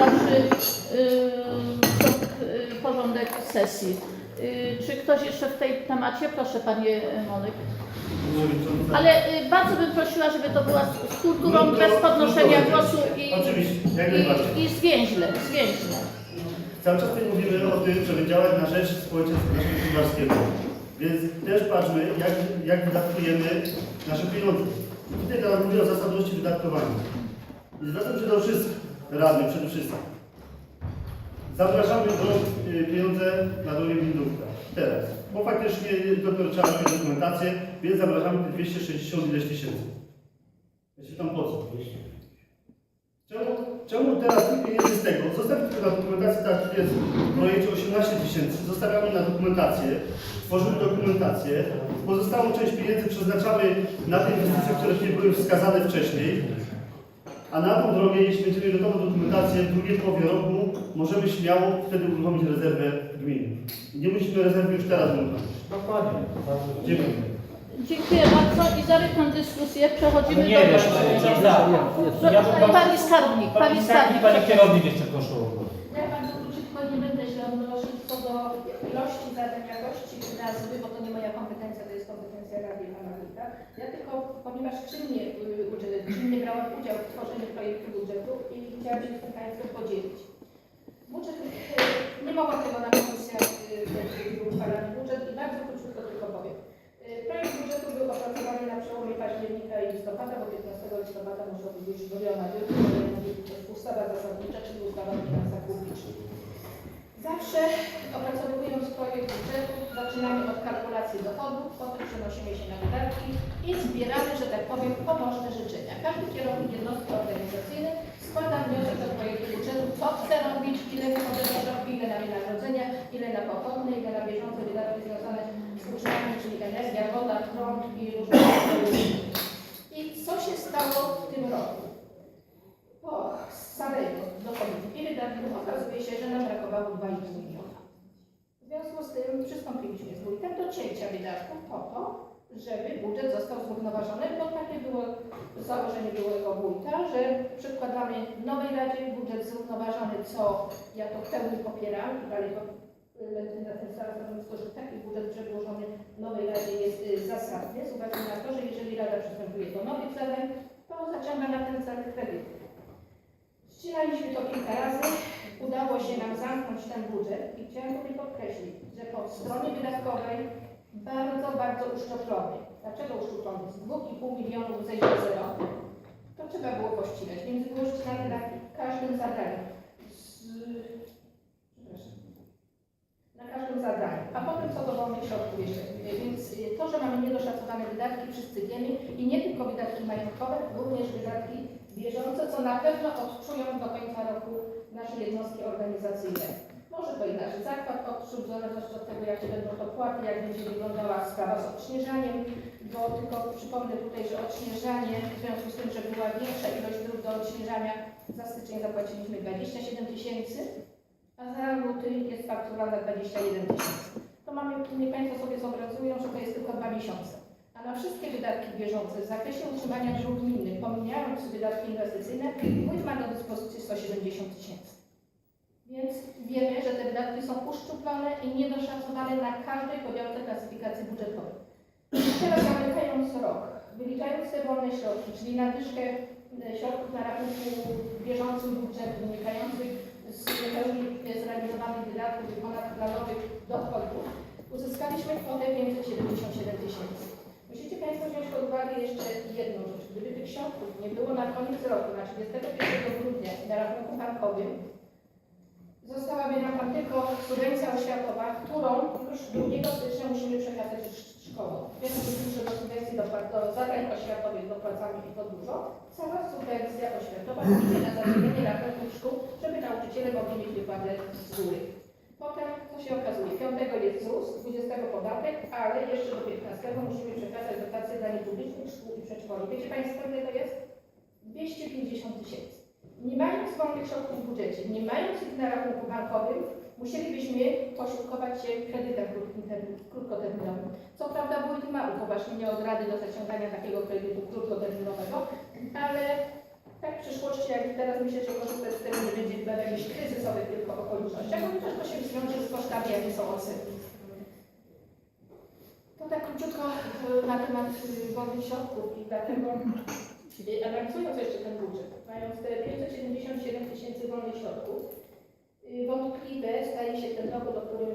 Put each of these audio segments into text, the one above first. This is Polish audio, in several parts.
dalszy y, y, porządek sesji. Y, Czy ktoś jeszcze w tej temacie? Proszę Panie Monek. Przewodnicząca. Ale y, bardzo bym prosiła, żeby to była z kulturą, No bez podnoszenia no to- głosu i, i, i zwięźle, zwięźle. Cały czas tutaj mówimy o tym, żeby działać na rzecz społeczeństwa naszego. Więc też patrzmy, jak, jak wydatkujemy nasze pieniądze. Tutaj teraz mówię o zasadności wydatkowania. I zwracam się do wszystkich radnych przede wszystkim. Zamrażamy do, y, pieniądze na drogę Windówka. Teraz. Bo faktycznie dopiero trzeba robić dokumentację, więc zamrażamy te 260 ileś tysięcy. Ja się tam po co? Czemu, czemu teraz tych pieniędzy z tego? Zostawić tylko na dokumentację, tak jest w projekcie 18 tysięcy, zostawiamy na dokumentację, tworzymy dokumentację, pozostałą część pieniędzy przeznaczamy na te inwestycje, które nie były wskazane wcześniej, a na tą drogę, jeśli będziemy gotową dokumentację w drugiej połowie roku, możemy śmiało wtedy uruchomić rezerwę gminy. Nie musimy rezerwy już teraz uruchomić. Dokładnie. Dziękuję. Dziękuję bardzo i zamykam dyskusję. Przechodzimy Nie do... wiesz, za. Ja bym was- Pani skarbnik, pani Pani skarbnik. pani kierownik jeszcze proszę o głos. Ja bardzo króciutko nie będę się odnosić co do ilości zadań jakości czy nazwy, bo to nie moja kompetencja, to Rady Pana Wójta. Ja tylko, ponieważ czynnie, czynnie brałam udział w tworzeniu projektu budżetu i chciałam się z tym Państwem podzielić. Budżet, y, nie mogłam tego na komisjach y, uchwalać budżet i bardzo króciutko tylko powiem. Y, Projekt budżetu był opracowany na przełomie października i listopada, bo 15 listopada muszą być zrobiona ustawa zasadnicza, czyli ustawa o finansach publicznych. Zawsze kalkulacji dochodów, potem przenosimy się na wydatki i zbieramy, że tak powiem, pobożne życzenia. Każdy kierownik jednostki organizacyjnej składa wniosek do projektu budżetu, co chce robić, ile wchodzą do środki, ile na wynagrodzenia, ile na pochodne, ile na bieżące wydatki związane z używami, czyli energia, woda, prąd i różne. I co się stało w tym roku? Po samego dochodu i wydatków okazuje się, że nam brakowało 2,5 miliona. W związku z tym przystąpiliśmy z wójtem do cięcia wydatków po to, żeby budżet został zrównoważony, bo takie było założenie byłego wójta, że przedkładamy nowej Radzie budżet zrównoważony, co ja to w pełni popieram i dalej lecę na tym stanowisku, że taki budżet przedłożony nowej Radzie jest y, zasadny, z uwagi na to, że jeżeli Rada przystępuje do nowych zadań, to zaciąga na ten cel kredyty. Ścinaliśmy to kilka razy, udało się nam zamknąć ten budżet i chciałam tutaj podkreślić, że po stronie wydatkowej bardzo, bardzo uszczuplony. Dlaczego uszczuplony? Z 2,5 milionów do zero. To trzeba było pościnać, więc było ścinane na każdym zadaniu. Na każdym zadaniu. A potem co do wolnych środków jeszcze. Więc y, to, że mamy niedoszacowane wydatki, wszyscy wiemy i nie tylko wydatki majątkowe, również wydatki bieżące, co na pewno odczują do końca roku nasze jednostki organizacyjne. Może to i nasz zakład odczuł, w od tego, jakie będą to płaty, jak będzie wyglądała sprawa z odśnieżaniem, bo tylko przypomnę tutaj, że odśnieżanie, w związku z tym, że była większa ilość dróg do odśnieżania, za styczeń zapłaciliśmy 27 tysięcy, a za luty jest faktura za 21 tysięcy. To mamy, niech Państwo sobie zobrazują, że to jest tylko dwa miesiące. A na wszystkie wydatki bieżące w zakresie utrzymania dróg gminnych, pomijając wydatki inwestycyjne, wójt ma do dyspozycji 170 tysięcy. Więc wiemy, że te wydatki są uszczuplone i niedoszacowane na każdej podziałce klasyfikacji budżetowej. Teraz zamykając rok, wyliczając te wolne środki, czyli nadwyżkę e, środków na rachunku bieżącym budżetu, wynikających z pełni zrealizowanych wydatków i ponadplanowych dochodów, uzyskaliśmy kwotę 577 tysięcy. Musicie Państwo wziąć pod uwagę jeszcze jedną rzecz. Gdyby tych środków nie było na koniec roku, na 31 grudnia na rachunku bankowym, zostałaby nam tylko subwencja oświatowa, którą już 2 stycznia musimy przekazać szkołom. Wiemy, że do subwencji do, do zadań oświatowych dopłacamy i to dużo. Cała subwencja oświatowa idzie na zasilenie rachunków szkół, żeby nauczyciele mogli mieć wypłatę z góry. Potem, co się okazuje, 5 jest ZUS, 20 podatek, ale jeszcze do 15 musimy przekazać dotacje dla niepublicznych szkół i przedszkoli. Wiecie Państwo, ile to jest? 250 tysięcy. Nie mając wolnych środków w budżecie, nie mając ich na rachunku bankowym, musielibyśmy posiłkować się kredytem krótkoterminowym. Co prawda wójt ma upoważnienie od Rady do zaciągania takiego kredytu krótkoterminowego, ale tak w przyszłości, jak teraz myślę, że korzystać z tego nie będzie zbadać jakichś kryzysowych tylko okolicznościach, no też to się wiąże z kosztami, jakie są odsetki. To tak króciutko e, na temat e, wolnych środków i dlatego e, analizując jeszcze ten budżet, mając te 577 tysięcy wolnych środków, y, wątpliwe staje się ten dochód, o którym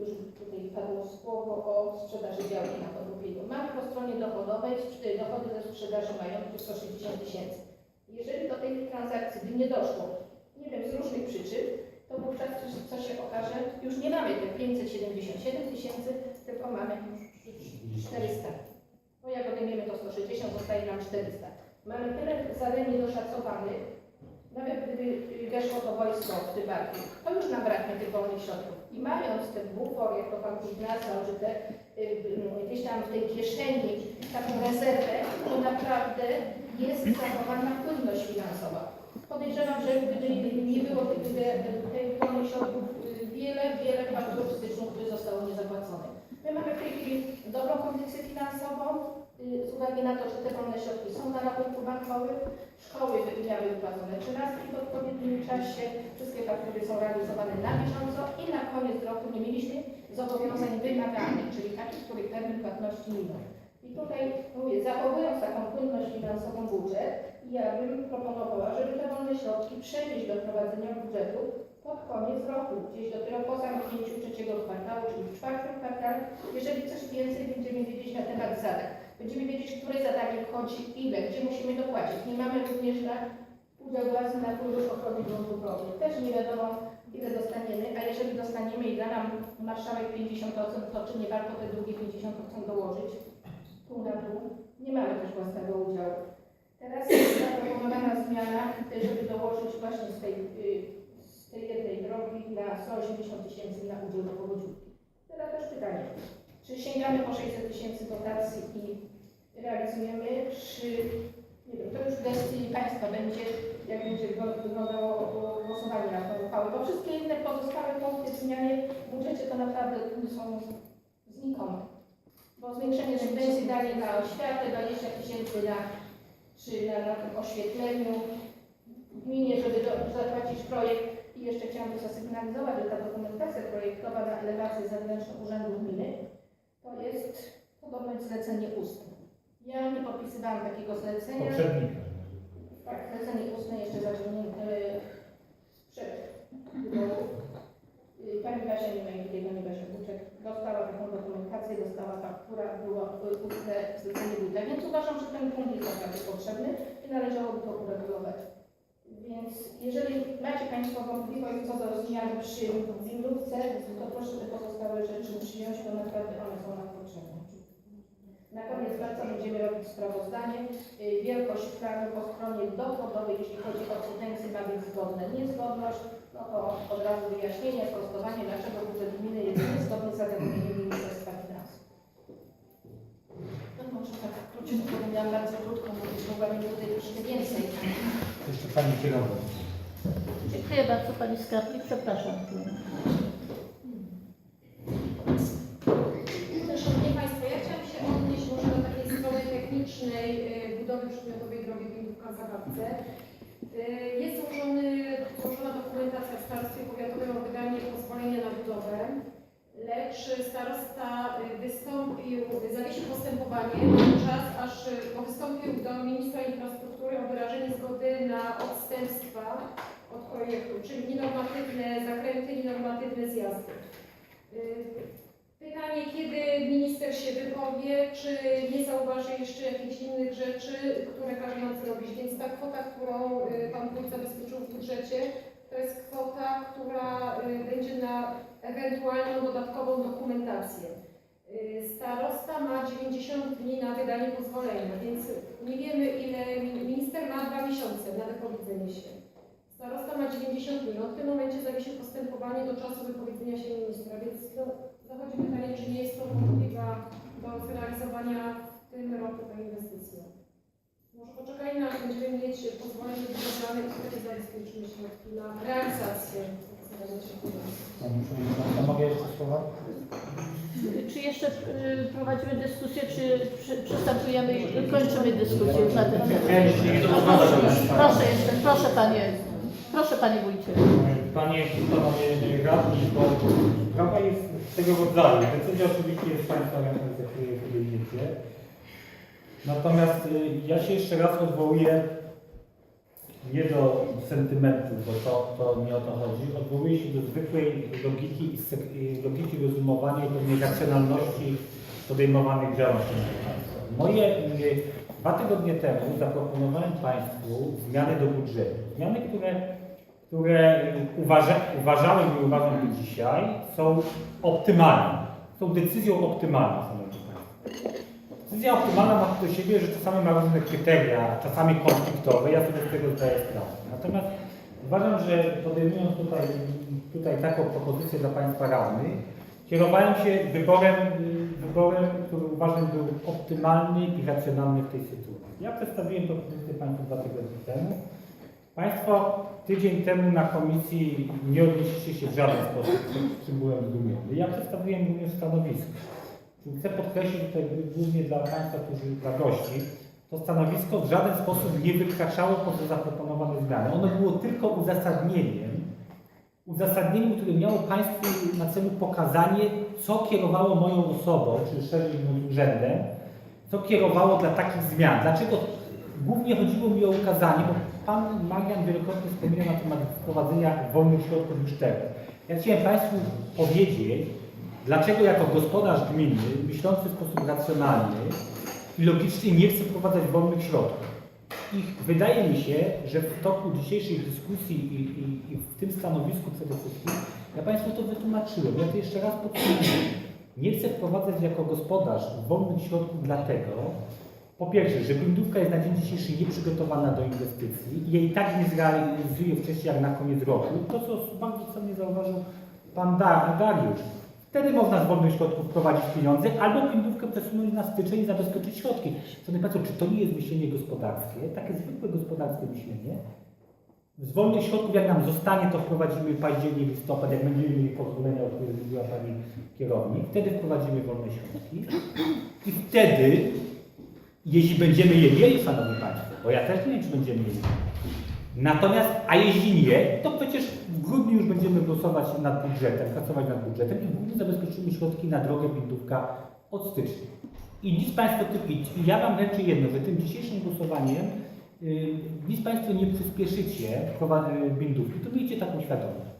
już tutaj padło słowo o sprzedaży działki na podrobieniu. Mamy po stronie dochodowej sprze- dochody ze sprzedaży majątku 160 tysięcy. Jeżeli do tej transakcji by nie doszło, nie wiem, z różnych przyczyn, to wówczas co, co się okaże, już nie mamy tych 577 tysięcy, tylko mamy 400. No jak odejmiemy to 160, zostaje nam 400. Mamy tyle zadań niedoszacowanych, nawet gdyby y, weszło to wojsko w tym barku, to już nam braknie tych wolnych środków. I mając ten bufor, jak to Pan już nazwał, że te, gdzieś tam w tej kieszeni taką rezerwę, to naprawdę jest zachowana płynność finansowa. Podejrzewam, że gdyby nie było tych, wolnych środków, y, wiele, wiele faktur w styczniu by zostało niezapłacone. My mamy w tej chwili dobrą kondycję finansową, z uwagi na to, że te wolne środki są na rachunku bankowym, szkoły miały wypłacone trzynastki w odpowiednim czasie, wszystkie faktury są realizowane na bieżąco i na koniec roku nie mieliśmy zobowiązań wymagalnych, czyli takich, których termin płatności minął. I tutaj mówię, zachowując taką płynność finansową budżet, ja bym proponowała, żeby te wolne środki przenieść do prowadzenia budżetu pod koniec roku, gdzieś dopiero po zamknięciu trzeciego kwartału, czyli w czwartym kwartale, jeżeli coś więcej będziemy wiedzieć na temat zadań. Będziemy wiedzieć, które zadanie wchodzi, ile, gdzie musimy dopłacić. Nie mamy również na udział własny na fundusz ochrony rolnych. Też nie wiadomo, ile dostaniemy, a jeżeli dostaniemy i da nam marszałek 50%, to czy nie warto te drugie 50% dołożyć? Pół na pół. Nie mamy też własnego udziału. Teraz jest zaproponowana zmiana, żeby dołożyć właśnie z tej, y, z tej jednej drogi na 180 tysięcy na udział do powodziówki. Teraz też pytanie, czy sięgamy po 600 tysięcy dotacji i realizujemy, czy nie wiem, to już w gestii Państwa będzie, jak będzie wygląda- wyglądało głosowanie na tę uchwałę, bo wszystkie inne pozostałe punkty w zmianie w budżecie to naprawdę są znikome. Bo zwiększenie subwencji dalej na oświatę, 20 tysięcy na, czy na, na tym oświetleniu, gminie, żeby do, zapłacić projekt i jeszcze chciałam to zasygnalizować, że ta dokumentacja projektowa na elewację zewnętrzną Urzędu Gminy to jest podobno zlecenie ustne. Ja nie podpisywałam takiego zlecenia. Poprzednika. Tak, zlecenie ustne jeszcze zaciągnięte przed wyborów. Y, Pani Basia nie ma jego nie Basia Buczek dostała taką dokumentację, dostała faktura, było ustne zlecenie budżetu, więc uważam, że ten punkt jest naprawdę potrzebny i należałoby to uregulować. Więc jeżeli macie Państwo wątpliwość co do zmian przy winówce, to proszę te pozostałe rzeczy przyjąć, bo naprawdę one są nam potrzebne. Na koniec robić sprawozdanie. Y, Wielkość planu po stronie dochodowej, jeśli chodzi o subwencje, ma być zgodne. Niezgodność, no to od razu wyjaśnienie, sprostowanie, dlaczego budżet gminy jest niezgodny z zagadnieniem Ministerstwa Finansów. No może tak króciutko, bo miałam bardzo krótko mówić, mogłabym tutaj troszkę więcej. Jeszcze pani kierownik. Dziękuję bardzo Pani Skarbnik, przepraszam. Szanowni technicznej y, budowy przedmiotowej drogi Windówka Zabawce. Y, Jest złożona dokumentacja w Starostwie Powiatowym o wydanie pozwolenia na budowę, lecz starosta y, wystąpił, zawiesił postępowanie czas, aż wystąpił do ministra infrastruktury o wyrażenie zgody na odstępstwa od projektu, czyli nienormatywne zakręty, nienormatywne zjazdy. Pytanie, kiedy minister się wypowie, czy nie zauważy jeszcze jakichś innych rzeczy, które każe nam zrobić. Więc ta kwota, którą y, Pan Wójt zabezpieczył w budżecie, to jest kwota, która y, będzie na ewentualną dodatkową dokumentację. Y, Starosta ma 90 dni na wydanie pozwolenia, więc nie wiemy ile, minister ma dwa miesiące na wypowiedzenie się. Starosta ma 90 dni, on w tym momencie zawiesił postępowanie do czasu wypowiedzenia się ministra, więc no, zachodzi pytanie, czy nie jest to możliwa do zrealizowania w tym roku ta inwestycja. Może poczekajmy, aż będziemy mieć pozwolenie budowlane i wtedy zabezpieczymy środki na realizację. Pani Przewodnicząca, mogę jeszcze słowa? Czy jeszcze y, prowadzimy dyskusję, czy przy, przystępujemy i kończymy dyskusję już na ten temat? Proszę jeszcze, proszę Panie. Proszę Panie Wójcie. Panie i Panowie Radni, bo sprawa jest tego rodzaju. Decyzja oczywiście jest Państwa ręką, za podejmiecie. Natomiast y, ja się jeszcze raz odwołuję nie do sentymentu, bo to, to nie o to chodzi. Odwołuję się do zwykłej logiki, i logiki rozumowania i pewnej racjonalności podejmowanych działań. Moje y, dwa tygodnie temu zaproponowałem Państwu zmiany do budżetu. Zmiany, które które uważa, uważałem i uważam do dzisiaj, są optymalne. Są decyzją optymalną, Szanowni Państwo. Decyzja optymalna ma do siebie, że czasami ma różne kryteria, czasami konfliktowe, ja sobie z tego zdaję sprawę. Natomiast uważam, że podejmując tutaj, tutaj taką propozycję dla Państwa radnych, kierowałem się wyborem, y, wyborem, który uważam był optymalny i racjonalny w tej sytuacji. Ja przedstawiłem propozycję Państwu dwa tygodnie temu. Państwo tydzień temu na komisji nie odnieśliście się w żaden sposób, z czym byłem zdumiony. Ja przedstawiłem również stanowisko. Chcę podkreślić tutaj głównie dla Państwa, którzy dla gości, to stanowisko w żaden sposób nie wykraczało poza zaproponowane zmiany. Ono było tylko uzasadnieniem, uzasadnieniem, które miało Państwu na celu pokazanie, co kierowało moją osobą, czy szerzej mówiąc urzędem, co kierowało dla takich zmian. Dlaczego głównie chodziło mi o ukazanie, bo Pan Marian wielokrotnie wspominał na temat wprowadzenia wolnych środków już teraz. Ja chciałem Państwu powiedzieć, dlaczego jako gospodarz gminy, myślący w sposób racjonalny i logicznie nie chcę wprowadzać wolnych środków. I wydaje mi się, że w toku dzisiejszej dyskusji i, i, i w tym stanowisku przede wszystkim, ja Państwu to wytłumaczyłem. Ja to jeszcze raz podkreślam. Nie chcę wprowadzać jako gospodarz wolnych środków dlatego, po pierwsze, że bindówka jest na dzień dzisiejszy nieprzygotowana do inwestycji i jej tak nie zrealizuje wcześniej jak na koniec roku. To, co bardzo cennie zauważył Pan Dar- Dariusz. Wtedy można z wolnych środków wprowadzić pieniądze albo bindówkę przesunąć na styczeń i zabezpieczyć środki. Szanowni Państwo, czy to nie jest myślenie gospodarskie? Takie zwykłe gospodarskie myślenie? Z wolnych środków, jak nam zostanie, to wprowadzimy październik, listopad, jak będziemy mieli pozwolenia, o których mówiła Pani kierownik. Wtedy wprowadzimy wolne środki. I wtedy jeśli będziemy je mieli, Szanowni Państwo, bo ja też nie wiem, czy będziemy mieli. Natomiast, a jeśli nie, to przecież w grudniu już będziemy głosować nad budżetem, pracować nad budżetem i w grudniu zabezpieczymy środki na drogę bindówka od stycznia. I nic Państwo i ja Wam ręczę jedno, że tym dzisiejszym głosowaniem yy, nic Państwo nie przyspieszycie bindówki, to miejcie taką świadomość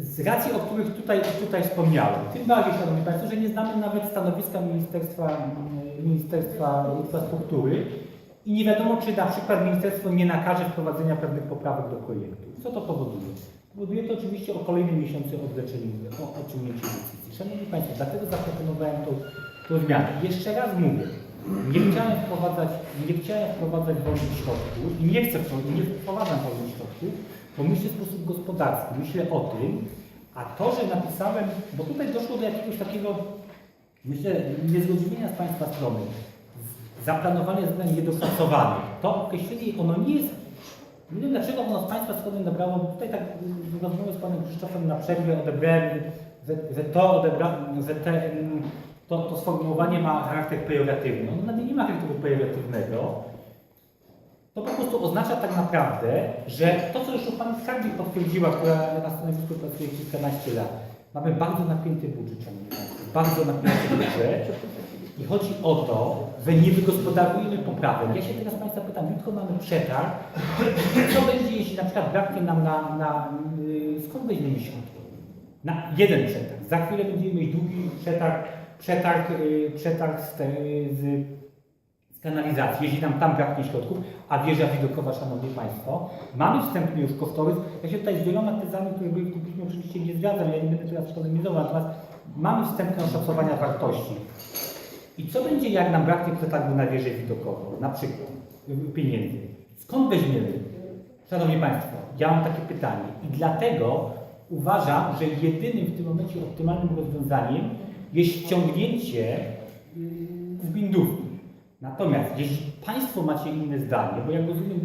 z racji, o których tutaj, tutaj wspomniałem, tym bardziej, Szanowni Państwo, że nie znamy nawet stanowiska Ministerstwa, mm, Ministerstwa Infrastruktury i nie wiadomo, czy na przykład Ministerstwo nie nakaże wprowadzenia pewnych poprawek do projektu. Co to powoduje? Powoduje to oczywiście o kolejne miesiące odwleczenie, o odciągnięcie decyzji. Szanowni Państwo, dlatego zaproponowałem tą, tą zmianę. Jeszcze raz mówię, nie chciałem wprowadzać, nie chciałem wprowadzać wolnych środków i nie chcę, nie wprowadzam wolnych środków, bo myślę w sposób gospodarski, myślę o tym, a to, że napisałem, bo tutaj doszło do jakiegoś takiego, myślę, niezrozumienia z Państwa strony, zaplanowanie zadań niedoszacowanych. To określenie, ono nie jest, nie wiem dlaczego ono z Państwa strony nabrało, tutaj tak w z Panem Krzysztofem na przerwie odebrałem, że, że to odebrałem, że te, to, to sformułowanie ma charakter pejoratywny. Ono nawet nie ma charakteru pejoratywnego, to po prostu oznacza tak naprawdę, że to, co już Pani Skarbnik potwierdziła, która na stanowisku pracuje kilkanaście lat, mamy bardzo napięty budżet, Szanowni bardzo napięty budżet i chodzi o to, że nie wygospodarujemy poprawek. Ja się teraz Państwa pytam, jutro mamy przetarg, co będzie, jeśli na przykład braknie nam na, na yy, skąd weźmiemy środki? Na jeden przetarg. Za chwilę będziemy mieć drugi przetarg, przetarg, yy, przetarg z, z z kanalizacji, jeśli nam tam braknie środków, a wieża widokowa, Szanowni Państwo, mamy wstępny już kosztorys. Ja się tutaj z wieloma tezami, które były oczywiście nie zgadzam, ja nie będę teraz polemizował, natomiast mamy wstępne oszacowania wartości. I co będzie, jak nam braknie przetargu na wieżę widokową, na przykład pieniędzy? Skąd weźmiemy? Szanowni Państwo, ja mam takie pytanie i dlatego uważam, że jedynym w tym momencie optymalnym rozwiązaniem jest ściągnięcie z bindówki. Natomiast jeśli Państwo macie inne zdanie, bo jak rozumiem,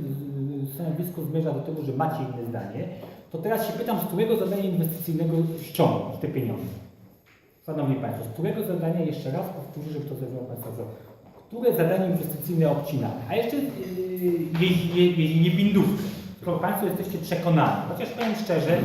stanowisko zmierza do tego, że macie inne zdanie, to teraz się pytam, z którego zadania inwestycyjnego ściągnąć te pieniądze? Szanowni Państwo, z którego zadania, jeszcze raz powtórzę, żeby to zrozumiał Państwo, które zadanie inwestycyjne obcinamy? A jeszcze, yy, jeśli, je- jeśli nie bindówkę, pro- Państwo jesteście przekonani. Chociaż powiem szczerze,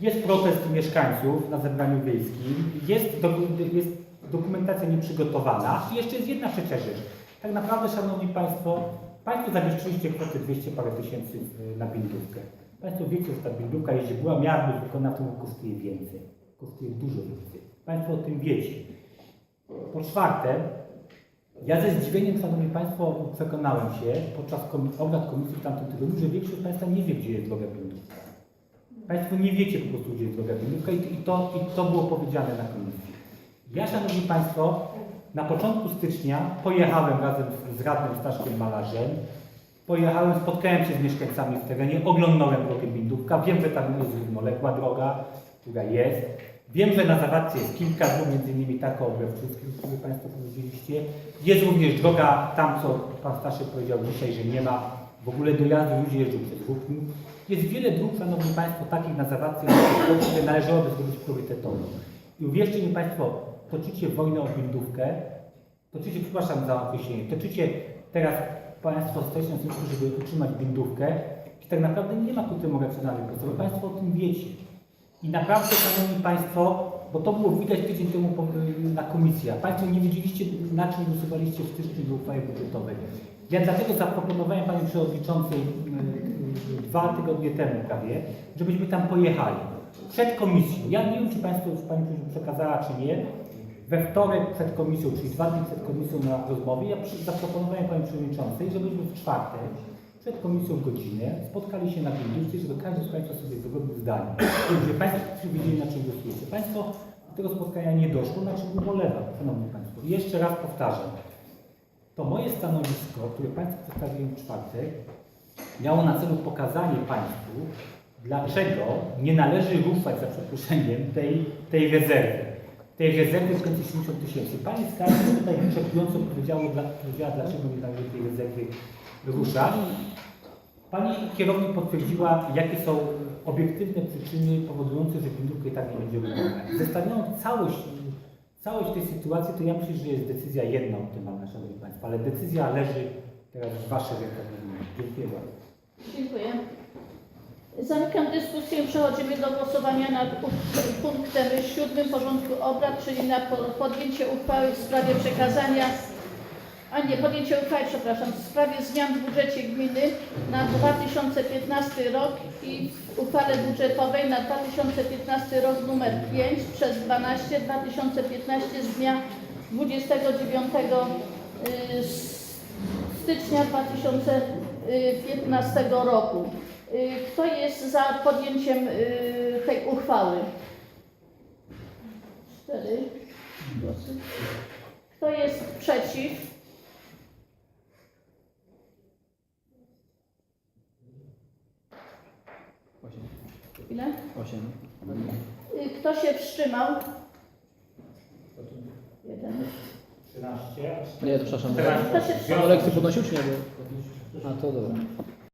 jest protest mieszkańców na zebraniu wiejskim, jest, do, jest dokumentacja nieprzygotowana i jeszcze jest jedna trzecia rzecz. Tak naprawdę, Szanowni Państwo, Państwo zawieszczyliście kwotę 200 parę tysięcy y, na bindówkę. Państwo wiecie, że ta bindówka, jeśli była miała być wykonana, to kosztuje więcej. Kosztuje dużo więcej. Państwo o tym wiecie. Po czwarte, ja ze zdziwieniem, Szanowni Państwo, przekonałem się podczas obrad komisji w tamtym tygodniu, że większość Państwa nie wie, gdzie jest droga bindówka. Państwo nie wiecie po prostu, gdzie jest droga i, i, to, i to było powiedziane na komisji. Ja, Szanowni Państwo, na początku stycznia pojechałem razem z, z radnym Staszkiem Malarzem, pojechałem, spotkałem się z mieszkańcami w terenie, oglądałem drogę Bindówka, wiem, że tam jest równoległa droga, która jest. Wiem, że na Zawadce jest kilka dróg, między innymi taka o Brewczyckim, o której Państwo powiedzieliście. Jest również droga tam, co Pan Staszek powiedział dzisiaj, że nie ma w ogóle dojazdu, ludzie jeżdżą przez Hukni. Jest wiele dróg, Szanowni Państwo, takich na Zawadce, które należałoby zrobić priorytetowo. I uwierzcie mi Państwo, toczycie wojnę o Bindówkę, toczycie, przepraszam za określenie, toczycie teraz Państwo stoją w tym, żeby utrzymać bindówkę i tak naprawdę nie ma ku temu racjonalnej podstawy. Państwo o tym wiecie. I naprawdę, Szanowni Państwo, bo to było widać tydzień temu po- na komisji, a Państwo nie wiedzieliście, na czym głosowaliście w styczniu do uchwały budżetowej. Ja dlatego zaproponowałem Panie Przewodniczącej y, y, dwa tygodnie temu prawie, żebyśmy tam pojechali. Przed komisją. Ja nie wiem, czy Państwo już Pani przekazała, czy nie. We wtorek przed komisją, czyli dwa dni przed komisją na rozmowie, ja zaproponowałem Pani Przewodniczącej, żebyśmy w czwartek przed komisją godzinę spotkali się na bindówce, żeby każdy z Państwa sobie wyrobił zdanie. Żeby Państwo wiedzieli, na czym głosujecie. Państwo do tego spotkania nie doszło, na czym ubolewam, Szanowni Państwo. Jeszcze raz powtarzam. To moje stanowisko, które Państwu przedstawiłem w czwartek, miało na celu pokazanie Państwu, dlaczego nie należy ufać, za przeproszeniem, tej, tej rezerwy. Tej rezerwy w 70 tysięcy. Pani Skarbnik tutaj wyczerpująco powiedziała, powiedziała, dlaczego nie należy tej rezerwy ruszać. Pani kierownik potwierdziła, jakie są obiektywne przyczyny powodujące, że bindówka i tak nie będzie wykonana. Zestawiając całość, całość tej sytuacji, to ja myślę, że jest decyzja jedna optymalna, Szanowni Państwo, ale decyzja leży teraz w Waszych rękach. Dziękuję bardzo. Dziękuję. Zamykam dyskusję. Przechodzimy do głosowania nad punktem siódmym porządku obrad, czyli na po- podjęcie uchwały w sprawie przekazania, a nie, podjęcie uchwały, przepraszam, w sprawie zmian w budżecie gminy na 2015 rok i w uchwale budżetowej na 2015 rok numer 5 przez 12 2015 z dnia 29 y, stycznia 2015 roku. Y, Kto jest za podjęciem y, tej uchwały? Cztery głosy. Kto jest przeciw? Ile? Osiem. Y, Kto się wstrzymał? Jeden. 13. Nie, to przepraszam. Kto się Pan wstrzymał? lekcję podnosił czy nie? A to dobra.